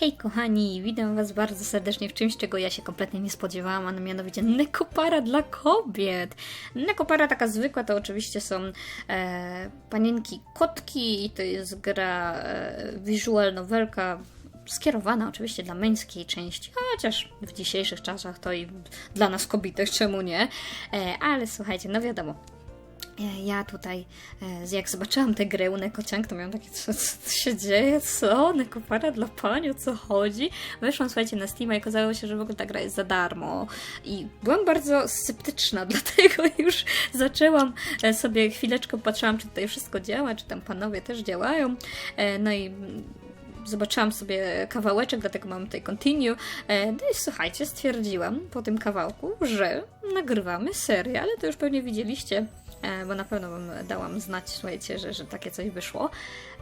Hej kochani, witam was bardzo serdecznie w czymś, czego ja się kompletnie nie spodziewałam, a mianowicie nekopara dla kobiet. Nekopara taka zwykła to oczywiście są e, panienki kotki i to jest gra e, visual novelka skierowana oczywiście dla męskiej części, chociaż w dzisiejszych czasach to i dla nas kobitek, czemu nie? E, ale słuchajcie, no wiadomo, Ja tutaj, e, jak zobaczyłam tę grę u Nekociank, to miałam takie, co, co się dzieje, co? Nekopara dla pani, o co chodzi? Weszłam, słuchajcie, na Steama i okazało się, że w ogóle ta gra jest za darmo. I byłam bardzo sceptyczna, dlatego już zaczęłam e, sobie chwileczkę, patrzyłam, czy tutaj wszystko działa, czy tam panowie też działają. E, No i zobaczyłam sobie kawałeczek, dlatego mam tutaj continue. E, No i słuchajcie, stwierdziłam po tym kawałku, że nagrywamy serię, ale to już pewnie widzieliście, e, bo na pewno wam dałam znać, słuchajcie, że, że takie coś wyszło.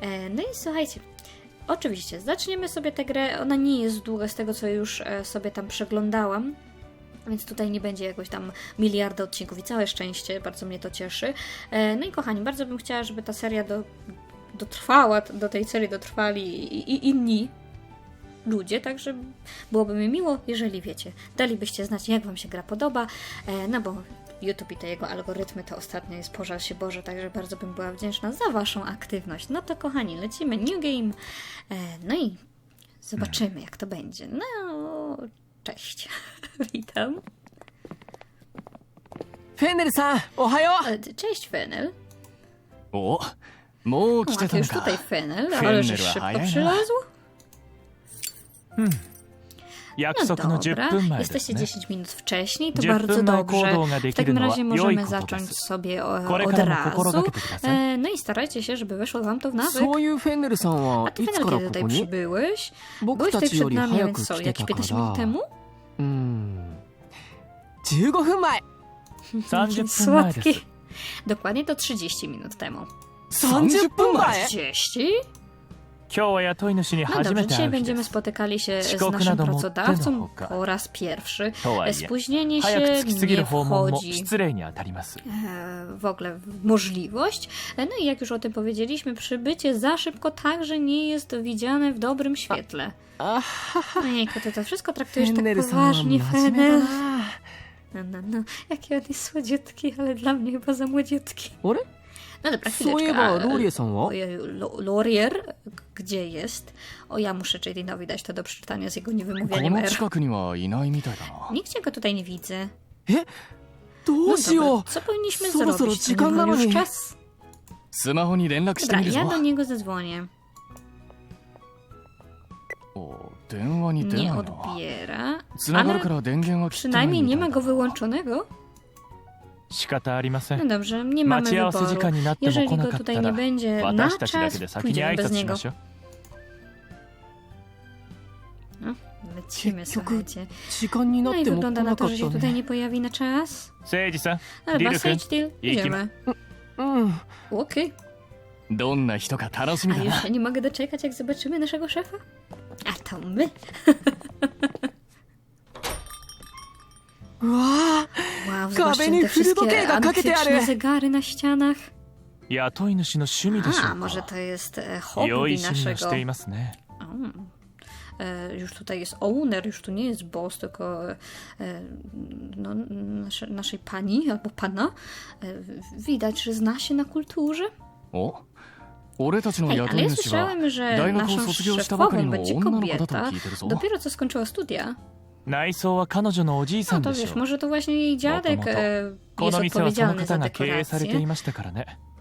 E, No i słuchajcie, oczywiście, zaczniemy sobie tę grę. Ona nie jest długa z tego, co już e, sobie tam przeglądałam. Więc tutaj nie będzie jakoś tam miliarda odcinków i całe szczęście, bardzo mnie to cieszy. E, No i kochani, bardzo bym chciała, żeby ta seria do, dotrwała, do tej serii dotrwali i, i inni ludzie, także byłoby mi miło, jeżeli wiecie, dalibyście znać, jak Wam się gra podoba, e, no bo YouTube i te jego algorytmy, to ostatnio jest pożal się Boże, także bardzo bym była wdzięczna za Waszą aktywność. No to kochani, lecimy New Game, e, no i zobaczymy jak to będzie. No, cześć, witam. Fenyl-san, ohajo! E, cześć Fenyl. O, mo, już tutaj Fenyl, ale że szybko przylazł. Hmm. な przylazł. 約 No 束の dobra, 10分前です jesteście ね 10 minut wcześniej, to 10 bardzo 分前行 dobrze. 動がで W きる takim のは razie 良い możemy ことで zacząć す sobie o, これ od からも心が razu. けてください E, no i starajcie się, żeby weszło wam to w nawyk. そういうフェンネルさん A は ty いつ Fenel, から kiedy こ tutaj こに przybyłeś? 僕 Byłeś た tutaj ちよ przed り nami, 早 więc く co, 来て jakieś たか 15 minut ら temu? うーん15分前30分前です Słodki. Dokładnie to 30 minut temu. 30分前 30? No dobrze, dzisiaj będziemy spotykali się z naszym pracodawcą po raz pierwszy. Spóźnienie się nie wchodzi e, w ogóle możliwość. E, no i jak już o tym powiedzieliśmy, przybycie za szybko także nie jest widziane w dobrym świetle. Ojejku, no ty to wszystko traktujesz tak poważnie, Fener. No, no, no. Jakie on jest słodziutki, ale dla mnie chyba za młodziutki. No dobra, chwileczkę. Laurier, gdzie jest? O, ja muszę Jadinowi dać to do przeczytania z jego niewymówieniem R. Nigdzie go tutaj nie widzę. No dobra, co powinniśmy zrobić? To nie był już czas. Dobra, ja do niego zadzwonię. Nie odbiera, ale przynajmniej nie ma go wyłączonego. No dobrze, nie mamy wyboru. Jeżeli go tutaj nie będzie na czas, pójdziemy bez niego. No, lecimy, słuchajcie. No i wygląda na to, że się tutaj nie pojawi na czas. Dobra, Sage Deal, idziemy. Okej. Okay. A już nie mogę doczekać, jak zobaczymy naszego szefa. A to my. うわ Wow, Kabiny zobaczcie te frydokie wszystkie ga kakete antyczne aru. zegary na ścianach. 雇い主の趣味でしょ A, う może か to jest e, 良い hobby 趣味を naszego... していますね O. E, już tutaj jest owner, już tu nie jest boss, tylko e, no, nasze, naszej pani albo pana. E, widać, że zna się na kulturze. お俺たちの Hej, 雇 ale い ja 主は słyszałem, że 大学を naszą 卒業したばかり szefową の będzie 女の子だと kobieta. 聞いてるぞ Dopiero co skończyła studia. No to wiesz, może to właśnie jej dziadek e, jest odpowiedzialny za dekorację.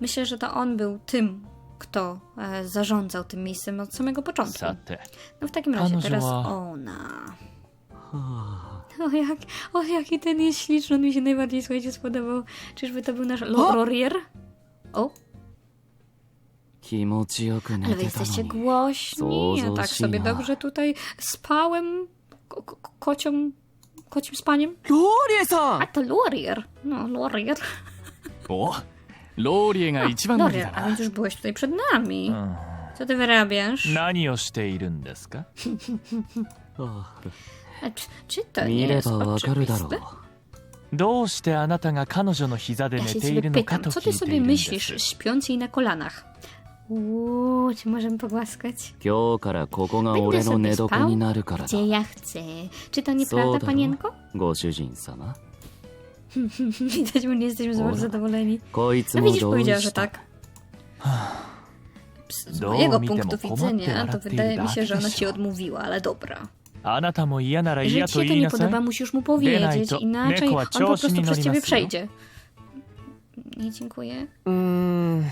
Myślę, że to on był tym, kto e, zarządzał tym miejscem od samego początku. No w takim razie teraz ona. O, jak, o jaki ten jest śliczny, on mi się najbardziej, słuchajcie, spodobał. Czyżby to był nasz Lororier? O! Ale wy jesteście głośni, ja tak sobie dobrze tutaj spałem ko ko kocią, kocim spaniem. ローリエさ A ん to Lorier. No, Lorier. おローリエが一番乗り Lorier, だ a な więc już byłeś tutaj przed nami. うん Co ty wyrabiasz? 何をしているんですか あ A czy, czy to あ nie 見れ jest ばわかるだろ oczywiste? うどうしてあなたが彼女の膝で Ja 寝 się てい ciebie るのか pytam, と co 聞 ty いてい sobie るんで myślisz, す śpiąc jej na kolanach? Uuu, czy możemy pogłaskać? 今日からここが俺の寝床になるからだ Gdzie ja chcę. Czy to そう nieprawda, だろ panienko? ご主人様 Widać, bo nie jesteśmy za bardzo Ora. zadowoleni. こいつ No も widzisz, どう powiedziała, し że た tak. Z Do mojego mi punktu temu widzenia, pomocy, to ale ty wydaje mi się, dać że ona się. ci odmówiła, ale dobra. あなたも嫌なら Jeżeli 嫌 ci と się to 言い nie なさ podoba, い musisz mu powiedzieć, Denajto, inaczej neko on wa po choushi prostu ni przez ciebie norimasu yo. przejdzie. Nie, dziękuję. うーん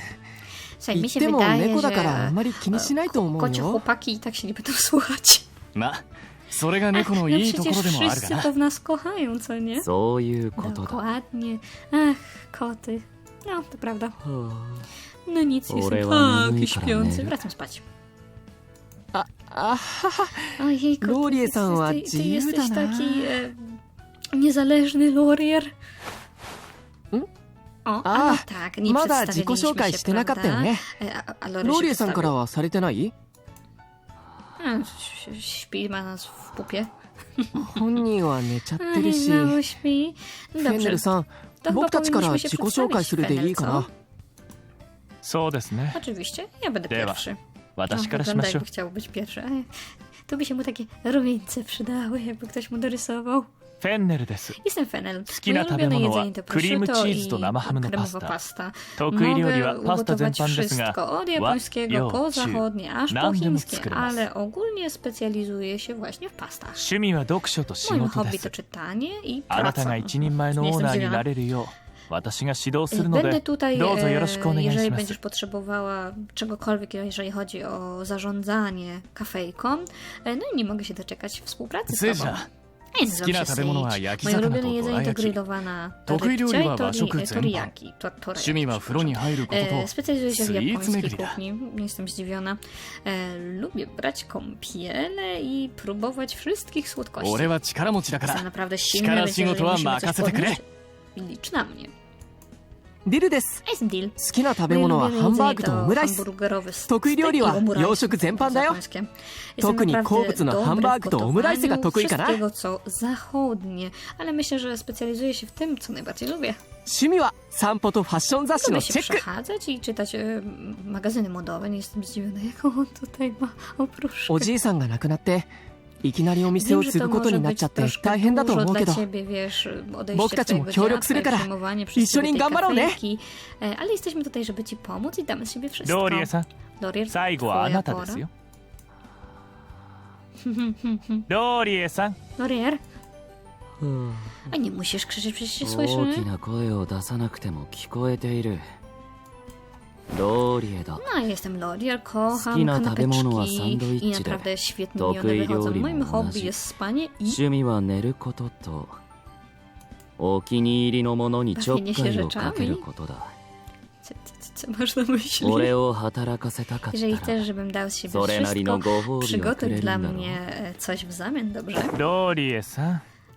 Słuchaj, 言 mi っ się ても wydaje, 猫だからあん że まり気にしないと思う kocie よ chłopaki i tak się nie będą słuchać. まあそれが No 猫のいいところ przecież でもあるか wszyscy な to w nas kochają, co nie? そういうことだ Dokładnie. Ach, koty. No, to prawda. は No nic, jestem Ore wa taki nemui kara śpiący. ne. Wracam spać. ああはは Ojejku, Lorie ty, san wa ty, ty, ty jiyu jesteś da na. taki e, niezależny Lorier. Mm? O, a, A, no tak, nie まだ自己 przedstawiliśmy 紹介 się, してなかったよ prawda? ね E, A, a Lorier ロー się リエさんから przedstawił. はされてない A, ś- Śpi ma nas w pupie. 本人は寝ちゃって Ej, るし mało śpi. No フェンネ dobrze, ルさん to chyba 僕たちから powinniśmy się 自己紹介 przedstawić, するでいいか Fenel, な co? そうですね Oczywiście, ja będę Tak. Dewa. pierwszy. 私からし wygląda ましょう jakby chciał być pierwszy. Ej, Tu by się mu takie rumieńce przydały, jakby ktoś mu dorysował. フェンネルです Jestem Fenel. ki na Moje ulubione tabemono wa jedzenie to cream prosciutto cheese to i nama hamu no kremowa pasta. pasta. 得意料理 Mogę はパスタ全 ugotować 般ですが wszystko, od 和 japońskiego 洋 po 中 zachodnie, aż po 何でも chińskie, 作れます ale ogólnie specjalizuję się właśnie w pastach. 趣味は読書と仕 Moim 事で hobby す to czytanie i あなた praca. が一人前の Nie オー jestem ナーに zdziwiona. なれるよう私が指導するの Będę で tutaj, どうぞよろしくお e, 願いし jeżeli ま będziesz す potrzebowała czegokolwiek, jeżeli chodzi o zarządzanie kafejką. E, No i nie mogę się doczekać współpracy z スー tobą. ジャ Ja nazywam 好きな się 食べ物は Sage. 焼き Moje 魚 ulubione とど jedzenie ら to 焼き grillowana 得意料理 tortilla は i 和食 tori- 全般 toriyaki. To, 趣味は風呂に入ること E, と specjalizuję się w スイーツ japońskiej 巡りだ kuchni, nie jestem zdziwiona. E, lubię brać kąpiele i próbować wszystkich słodkości. 俺は力持ちだか Jestem ら naprawdę silny, 力 więc 仕 jeżeli 事は musimy coś 任せてくれ podnieść, licz na mnie. ディルです。好きな食べ物はハンバーグとオムライス。得意料理は洋食全般だよ。特に好物のハンバーグとオムライスが得意かな？趣味は散歩とファッション雑誌のチェック。おじいさんが亡くなっていきなりお店を Wiem, że 継 to ぐこと może になっ być ちゃって troszkę 大変だと dużo 思うけ dla ど ciebie, wiesz, odejście Bok ta ci mu twojego 協力 dziadka するから i przejmowanie przez 一緒に ciebie tej 頑張ろうね kafejki, e, Ale jesteśmy tutaj, żeby ci pomóc i damy z siebie wszystko. ローリエさん Lorier, 最後はあなたですよローリエさん Lorier, a nie musisz krzyczeć, przecież się słyszy. 大きな声を出さなくても聞こえている ローリエだ No, jestem Lorier, kocham 好きな食べ物はサンドイッチで i naprawdę świetnie mi one 得意料 wychodzą. 理も Moim 同 hobby じ jest spanie i 趣味は寝ることとお気に入りのものにちょっかいをかけることだ co, co, co masz na myśli? 俺を働かせたかった Jeżeli ら chcesz, żebym dał z siebie それなり wszystko, のご褒美をく przygotuj れる dla んだろう mnie e, coś w zamian, dobrze? ローリエさん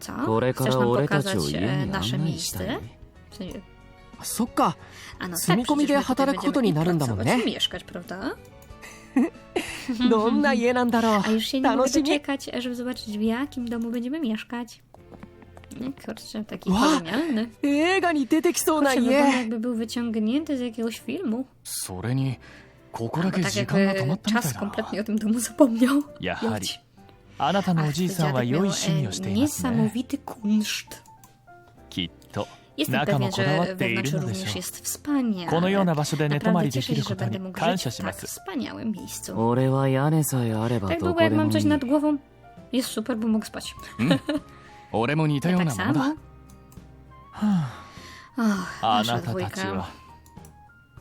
うん Co? これか Chcesz ら nam 俺たち pokazać を家 e, に nasze 案内したい miejsce? W sensie- そっか A no 住み込みで tak, przecież my tutaj 働くことになるんだもんね będziemy i pracować, i mieszkać, prawda? どんな家なんだろ A już się nie mogę 楽しみ doczekać, żeby zobaczyć w jakim domu będziemy mieszkać. No Kurczę, taki Ła! kolonialny. 映画に出てきそうな Kurczę, wygląda 家 jakby był wyciągnięty z jakiegoś filmu. それにここだ Albo け tak 時間が止ま jakby ったみたい czas だ kompletnie o tym domu zapomniał. やはり Jadź. あなたのおじいさんは良い趣味をして。こだわっいのでし。このような場所で寝泊まりできるこに感。俺は屋根さえあればどこでもいい。俺も似たようなもの。あ、なたたちは。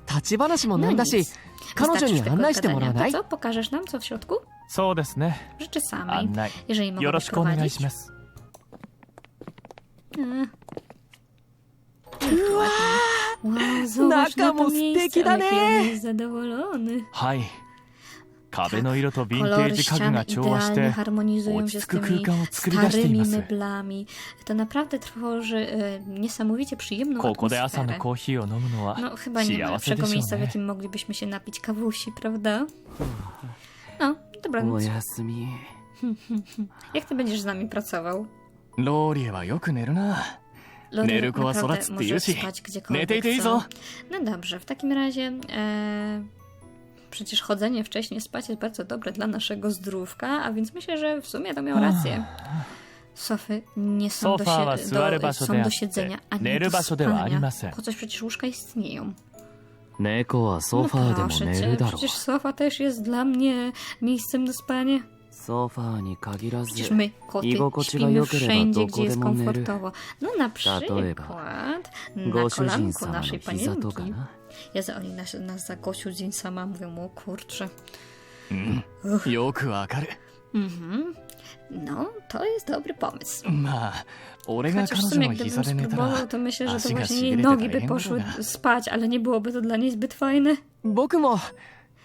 立ち話もないんだし、彼女に案内してもらわないそうですね Rzeczy samej. 案内 Jeżeli mogę よろしくお願い prowadzić. します Mm. Jak tu ładnie. Wow, zobacz na to Naka mu miejsce, styki da ale ne. jaki on jest zadowolony. はい壁の色とヴィンテー Kolory ジ家具 ścian が調和し idealnie て harmonizują 落 się ち z 着く tymi 空間を作り出してい starymi ます meblami. To naprawdę tworzy e, niesamowicie przyjemną ここで朝の atmosferę. コーヒーを飲むのは No chyba nie ma 幸せで lepszego しょ miejsca, う w ね jakim moglibyśmy się napić kawusi, prawda? No, Dobranoc. Jak ty będziesz z nami pracował? Lorie wa yoku neru na. Lorie naprawdę może spać gdziekolwiek. No dobrze, w takim razie... E... Przecież chodzenie wcześniej spać jest bardzo dobre dla naszego zdrówka, a więc myślę, że w sumie to miał rację. Sofy nie są, do, sie- do, są do siedzenia ani do spania, po coś przecież łóżka istnieją. 猫はソ No ファーでも proszę 寝 cię, るだろう przecież sofa też jest dla mnie miejscem na spanie. ソファーに限らず Przecież my, koty, I kogo śpimy trzeba jokereba, wszędzie, do gdzie jest kodemo neru. komfortowo. No na Tatoeba, przykład na ご主人 kolanku 様の naszej 膝とか panienki. な Ja za oni nas, nas za Gosiu Dzień sama mówią, o kurczę. うんよくわかる Mhm. No, to jest dobry pomysł. まあ俺が Chociaż 彼 w 女 sumie の gdybym 膝で寝たら spróbował, to myślę, że to 足が właśnie しび jej れて nogi 大 by 変だ poszły が spać, ale nie byłoby to dla niej zbyt fajne. 僕も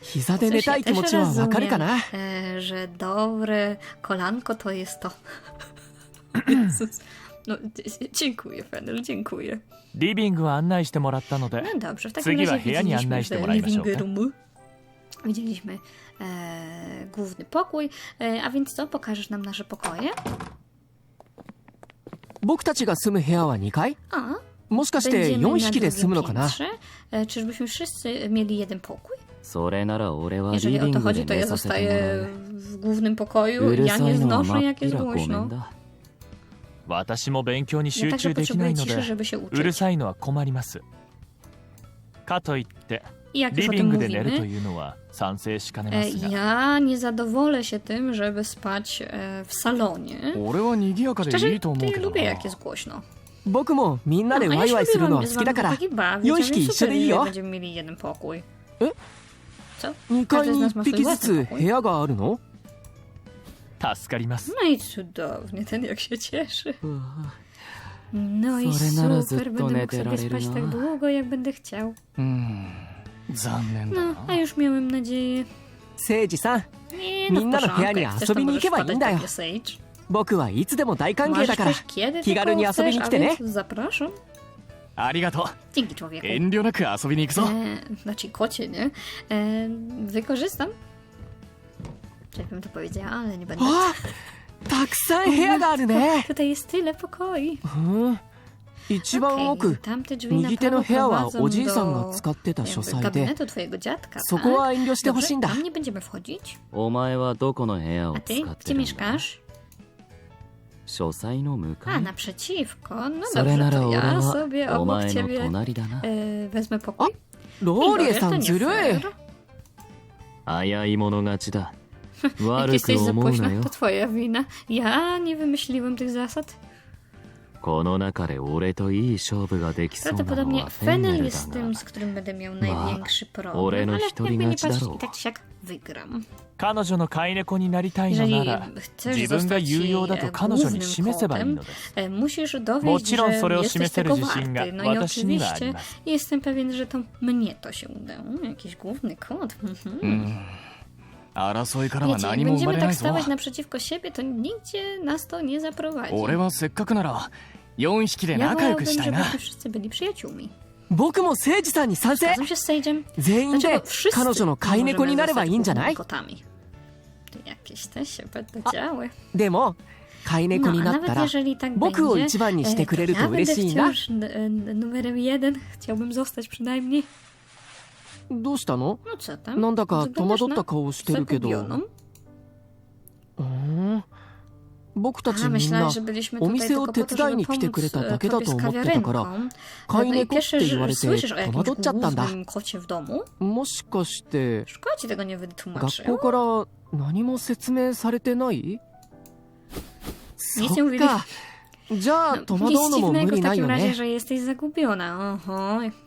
膝で寝たい気持ちはわかるかな e, że dobre kolanko to jest to. Jezus. No, dzie- dziękuję, Fenel, dziękuję. リビングを案内してもらったので No dobrze, w takim次は razie 部屋に案 widzieliśmy 内しても w らいましょう living か roomu. Widzieliśmy e, główny pokój, e, a więc co, pokażesz nam nasze pokoje? 僕たちが住む部屋は2階 A, もしかして4 będziemy na 匹で住むのか drugim な piętrze. E, czyżbyśmy wszyscy mieli jeden pokój? それなら俺はリ Jeżeli ビ o ン to グ chodzi, で to ja 寝させてもら zostaję う w głównym pokoju. うる Ja さ nie いのはま znoszę, っ jak ぴ jest らごめん głośno. だ私も勉強に Ja 集 także 中できな potrzebuję いの ciszy, で żeby się うる uczyć. さいのは困りますかといって I jak już リ o ビン tym グで寝ると mówimy, いうのは賛成しかねま e, すが ja nie zadowolę się tym, żeby spać e, w salonie. 俺は賑やかでい Szczerze, いと思う ty けど lubię な jak jest głośno. 僕もみんなで No, a ワイワイするのは lubiłam 好きだから z wami chłopaki bawić, 4 a więc 匹一緒 super, でいい że よ będziemy mieli jeden pokój. E? Co? 2階に1匹ずつ部屋があるの助かります No i cudownie, ten jak się cieszy. No i それならずっ super, と będę 寝 mógł てら sobie れる spać tak な długo, jak będę chciał. うん 残念だ No, な a już miałem nadzieję. 誠司さん Nie, no w みんなの部屋に porządku, jak chcesz, 遊 to びに行 możesz けばいいん wpadać だよ do Sage. 僕はいつでも大歓迎 Możesz だから też kiedy 気軽に tylko 遊びに chcesz, 来 a てね więc zapraszam. ありがとう Dzięki człowieku. 遠慮なく遊びに行くぞ E, znaczy kocie, nie? E, wykorzystam. Czy bym to powiedziała, ale nie będę. あたくさん部屋があるね Tutaj jest tyle pokoi. うん 一番奥右手の部屋はおじいさんが使ってた書斎で。そこは遠慮してほしいんだ。お前はどこの部屋を使ってるんだ書斎の向かい？それなら俺はお前の隣だな。あローリエさんずるい危い者勝ちだ悪く思うなよ я не вымышлівым тых засад この中で俺といい勝負ができそうなのはフェネルだな。まあ、俺の一人勝ちだろう。彼女の飼い猫になりたいのなら、自分が有用だと彼女に示せばいいの。もちろんそれを示せるが私にます。Wiecie, jak 何も生ま będziemy れな tak いぞ stawać naprzeciwko siebie, to nigdzie nas to nie zaprowadzi. 俺はせっかくなら4匹で Ja 仲良く wolałbym, したいな żebyśmy wszyscy byli przyjaciółmi. 僕も誠司さんに賛成 Zgadzam się z Sage'em. 全員で Dlaczego wszyscy 彼女の飼い猫になればいいんじゃない możemy zostać głównymi kotami? To jakieś te się będą działy. でも飼い猫 No, に a なっ nawet たら jeżeli tak 僕を będzie, 一番にしてくれる e, と ja będę 嬉しいな wciąż n- n- numerem jeden. Chciałbym zostać przynajmniej. どうしたの？なんだか戸惑った顔をしてるけど、うん、僕たちみお店を手伝いに来てくれただけだと思ってたから飼い猫って言われて戸惑っちゃったんだ。もしかして。学校から何も説明されてない。そっか。じゃあ戸惑うのも無理ないよね。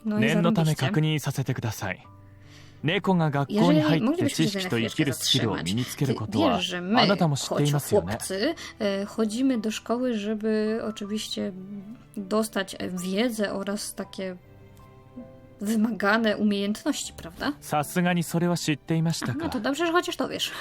念のため確認させてください。猫が学校 Jeżeli に入って moglibyśmy 知 się 識 na と生き chwileczkę るスキルを zatrzymać. 身につける Ty ことは wiesz, że あ my, なたも知っていますよね chłopcy, e, chodzimy do szkoły, żeby oczywiście dostać wiedzę oraz takie wymagane umiejętności, prawda? さすがにそれは知っていました No to か dobrze, że chociaż to wiesz.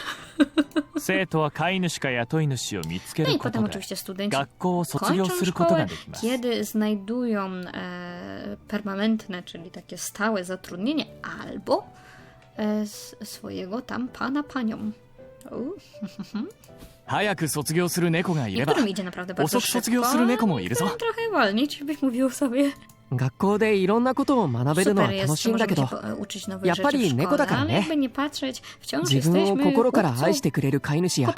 生徒は飼い主か雇い主を見つけ No る i こ potem とで oczywiście studenci 学校を卒業 kończą することが szkołę, できます kiedy znajdują e, permanentne, czyli takie stałe zatrudnienie, albo e, s- swojego tam pana panią. うん。早く卒業する猫がいれば。遅く卒業する猫もいるぞ。学校でいろんな事を学べるのは楽しいんだけど。やっぱり猫だから。自分を心から愛してくれる飼い主や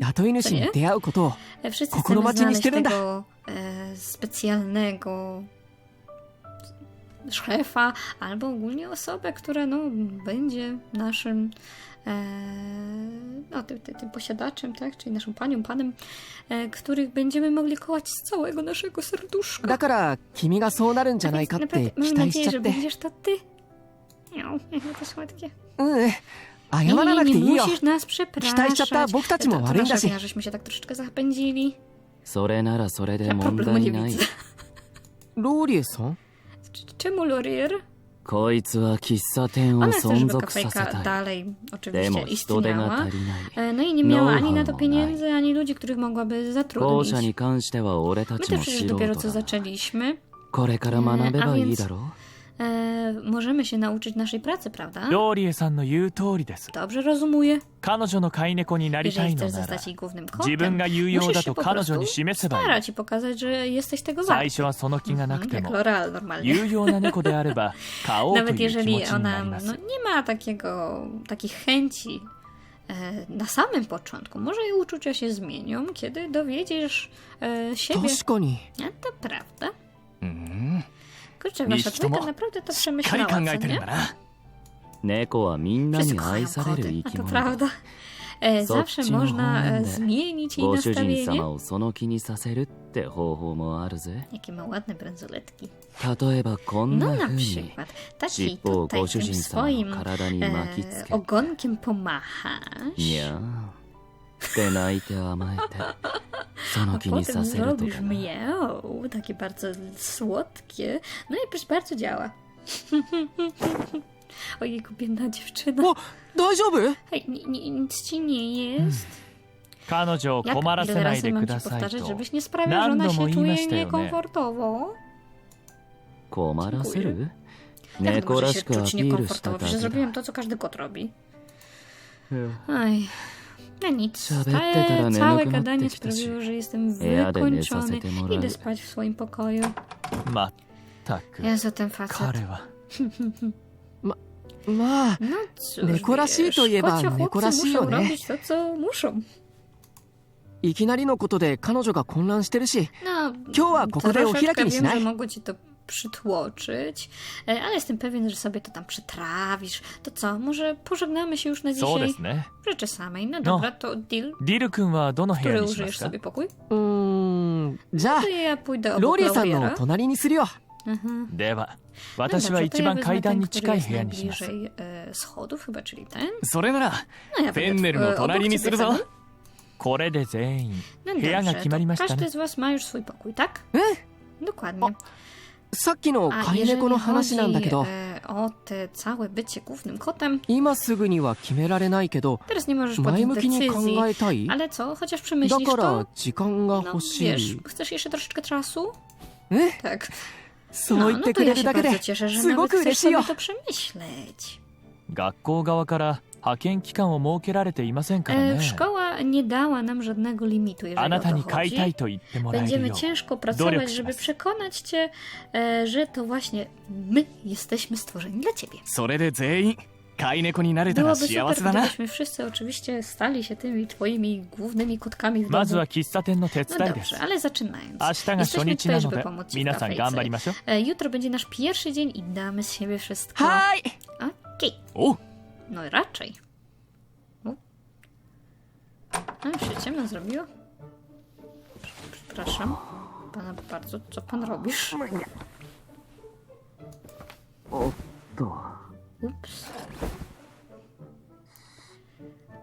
雇い主に出会うことを心待ちにしてるんだ。szefa albo ogólnie osobę, która no, będzie naszym e, no, tym, tym, tym posiadaczem, tak? czyli naszą panią, panem, e, których będziemy mogli kołać z całego naszego serduszka. だから君がそうなるんじゃないかっ Naprawdę, て期 mam 待し nadzieję, ちゃ że って będziesz to ty. Miau, jakie to słodkie. うん謝 Nie, らな nie, くて nie いいよ musisz nas 期待しちゃった przepraszać. 僕たち To, も to 悪いんだ nasza し wina, żeśmy się tak troszeczkę zapędzili. それならそれで Ja 問 problemu nie 題ない widzę. ローリエさん C- Czemu Laurier? こいつは喫茶店を Ona chce, 存 żeby 続させ kafejka たい dalej で oczywiście も人手が istniała. 足りない E, No i nie miała ani na to Know-how pieniędzy, ani ludzi, których mogłaby 後 zatrudnić. 者に関しては俺た My ち też も przecież 素 dopiero co 人だ zaczęliśmy. これから学べばいいだろ E, możemy się nauczyć naszej pracy, prawda? ローリエさんの言う通りです Dobrze rozumuję. 彼女の飼い猫になりた Jeżeli いの chcesz なら zostać jej głównym 自 kotem, 分が有用 musisz だ się と po 彼 prostu 女に示せばいい starać i pokazać, że jesteś tego 最 wart. 初はその気がなくて Jak も L'Oreal normalnie. 有用な猫であれば買おうと Nawet いう気 jeżeli 持ちにな ona りま no, す nie ma takiego, takich chęci e, na samym początku, może jej uczucia się zmienią, kiedy dowiedziesz e, siebie. 確かに A to prawda. Kurczę, wasza trójka naprawdę to przemyślała, co nie? 猫はみんなに愛される生き物だ。zawsze można zmienić jej nastawienie. sama その気にさせるって方法もあるぜ. Jakie ma ładne bransoletki. No na przykład, taki tutaj tym swoim e, ogonkiem pomachasz. Yeah. ゃーって泣いて甘えてその A 気に potem させると zrobisz かな miau, takie bardzo słodkie. No i proszę bardzo działa. Ojejku, biedna dziewczyna. あ大丈夫 Hej, ni, ni, nic ci nie jest. 彼女を Jak 困らせ ile ない razy で mam く ci ださい powtarzać, と żebyś nie sprawiał, że ona Nando mo się iimashita czuje yo ne. niekomfortowo? 困らせる Jak to 猫 może ら się しくア czuć ピールした niekomfortowo? だ Przecież け zrobiłem だ to, co każdy kot robi. Aj, Ja nic, staję całe gadanie sprawiło, że jestem wykończony. Idę spać w swoim pokoju. Ma, tak. Ja za ten facet. Ma, ma. No cóż, wiesz, to kocie chłopcy muszą robić to, co muszą. いきなりのことで彼女が混乱してるし、今日はここでお開きにしない。przytłoczyć, e, ale jestem pewien, że sobie to tam przetrawisz. To co, może pożegnamy się już na そうで dzisiaj? すね Rzeczy samej. No dobra, to deal. ディル君はどの部屋 Który にしま użyjesz した sobie pokój? うーんじゃあ To ja pójdę ロー obok リエさんの Lauriera. 隣にするよ Mhm. では No 私は dobrze, to 一 ja 番 wezmę 階段 ten, に który 近い jest 部屋にします najbliżej e, schodów chyba, czyli ten. それなら No ja フェ będę ンネル e, の obok 隣にす ciebie るぞ wtedy. これで全員 No 部屋が dobrze, 決まりま to した każdy ね z was ma już swój pokój, tak? Dokładnie. さっきの A 飼い jeżeli 猫の話なんだけ chodzi ど e, o te całe bycie głównym kotem, 今すぐには決められないけど teraz nie możesz 前 podjąć 向きに考 decyzji, えたい ale co, chociaż だ przemyślisz から to, 時間が no 欲し wiesz, い chcesz jeszcze troszeczkę czasu? え Tak. そう No, 言っ no て to くれ ja る się だけ bardzo で cieszę, że すご nawet く chcesz 嬉しいよ sobie to przemyśleć. 学校側から Szkoła nie dała nam żadnego limitu, jeżeli o to chodzi. Będziemy ciężko pracować, żeby przekonać cię, e, że to właśnie my jesteśmy stworzeni dla ciebie. Byłoby super, gdybyśmy wszyscy oczywiście stali się tymi twoimi głównymi kotkami w domu. No, no dobrze, ale zaczynając. Jesteśmy tutaj, żeby pomóc ci w Jutro będzie nasz pierwszy dzień i damy z siebie wszystko. Okej. Okay. No i raczej. No już się ciemno zrobiło. Przepraszam pana bardzo, co pan robisz? O to. Ups.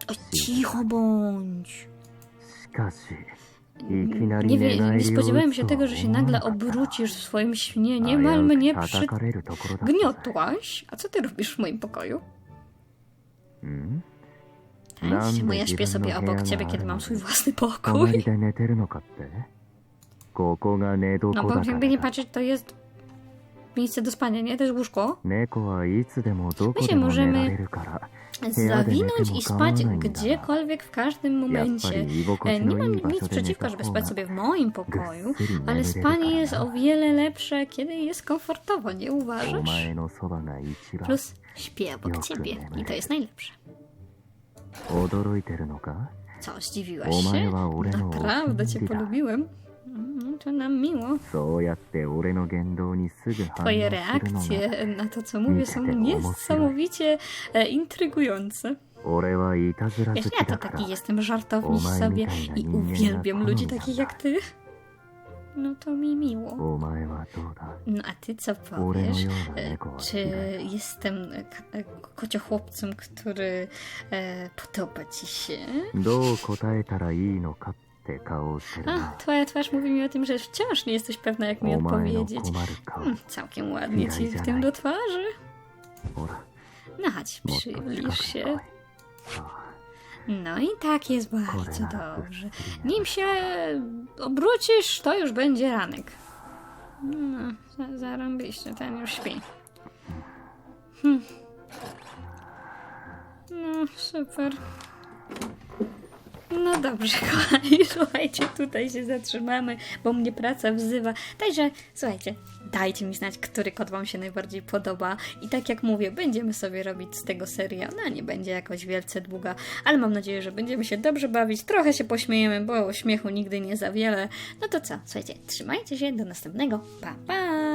O, cicho bądź. Nie, wie, nie spodziewałem się tego, że się nagle obrócisz w swoim śnie. Niemal mnie przygniotłaś. A co ty robisz w moim pokoju? Hmm? Tańczmy, ja śpię sobie obok ciebie, kiedy mam swój własny pokój. No bo jakby nie patrzeć, to jest miejsce do spania, nie? To jest łóżko. My się możemy zawinąć i spać gdziekolwiek, w każdym momencie. E, nie mam nic przeciwko, żeby spać sobie w moim pokoju, ale spanie jest o wiele lepsze, kiedy jest komfortowo, nie uważasz? Plus śpię obok ciebie i to jest najlepsze. Co, zdziwiłaś się? Naprawdę cię polubiłem. No, to nam miło. Twoje reakcje na to, co mówię, są niesamowicie e, intrygujące. Wiesz, ja to taki jestem żartowniś sobie i uwielbiam ludzi takich jak ty. No to mi miło. No a ty co powiesz? E, czy jestem e, kociochłopcem, który podoba ci się? A, twoja twarz mówi mi o tym, że wciąż nie jesteś pewna, jak mi odpowiedzieć. Hmm, całkiem ładnie ci w tym do twarzy. No chodź, przybliż się. No i tak jest bardzo dobrze. Nim się obrócisz, to już będzie ranek. No, zarąbiście, ten już śpi. Hmm. No, super. No dobrze, kochani, słuchajcie, tutaj się zatrzymamy, bo mnie praca wzywa. Także, słuchajcie, dajcie mi znać, który kod Wam się najbardziej podoba. I tak jak mówię, będziemy sobie robić z tego serię. Ona nie będzie jakoś wielce długa, ale mam nadzieję, że będziemy się dobrze bawić. Trochę się pośmiejemy, bo śmiechu nigdy nie za wiele. No to co, słuchajcie, trzymajcie się, do następnego. Pa, pa!